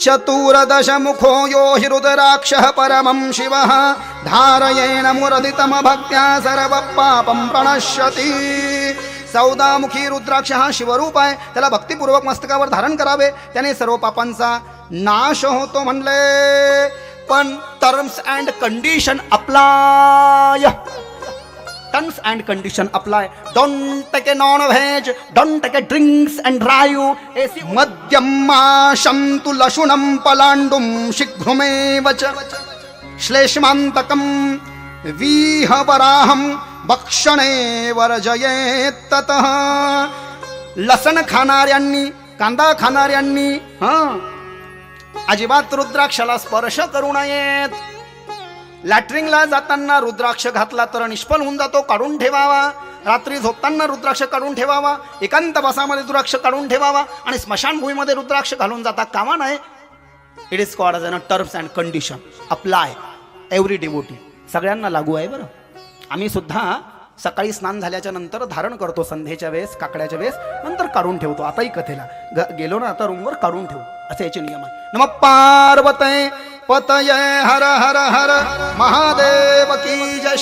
चतुरदशमुखो यो हि रुद्राक्षः परमं शिवः। धारयेण मुरदितमभक्त्या सर्वपापं सर्व पापं प्रणश्यति। चौदामुखी रुद्राक्ष हा शिवरूप आहे त्याला भक्तिपूर्वक मस्तकावर धारण करावे त्याने सर्व पापांचा नाश होतो म्हणले. पण terms and condition apply terms and condition apply don't take a non veg don't take a drinks and drive AC मद्यम माशं तु लशुनं पलाण्डुं शीघ्रमेव च श्लेष्मान्तकं वीहवराहं भक्षणे वर्जयेत् ततः लसण खाणाऱ्यांनी कांदा खाणाऱ्यांनी हां अजिबात रुद्राक्षाला स्पर्श करू नयेत लॅटरिंगला जाताना रुद्राक्ष घातला तर निष्फल होऊन जातो काढून ठेवावा. रात्री झोपताना रुद्राक्ष काढून ठेवावा. एकांत बसामध्ये रुद्राक्ष काढून ठेवावा. आणि स्मशानभूमीमध्ये रुद्राक्ष घालून जाता कामा नाही it is called as terms and condition apply every devotee सगळ्यांना लागू आहे बरं. आम्ही सुद्धा सकाळी स्नान झाल्याच्यानंतर धारण करतो संध्येच्या वेळेस काकड्याच्या वेळेस नंतर काढून ठेवतो. आताही कथेला. ग- गेलो ना आता रूमवर काढून ठेवू. असे याचे नियम आहे नम पार्वते पतये हर हर हर महादेव की जय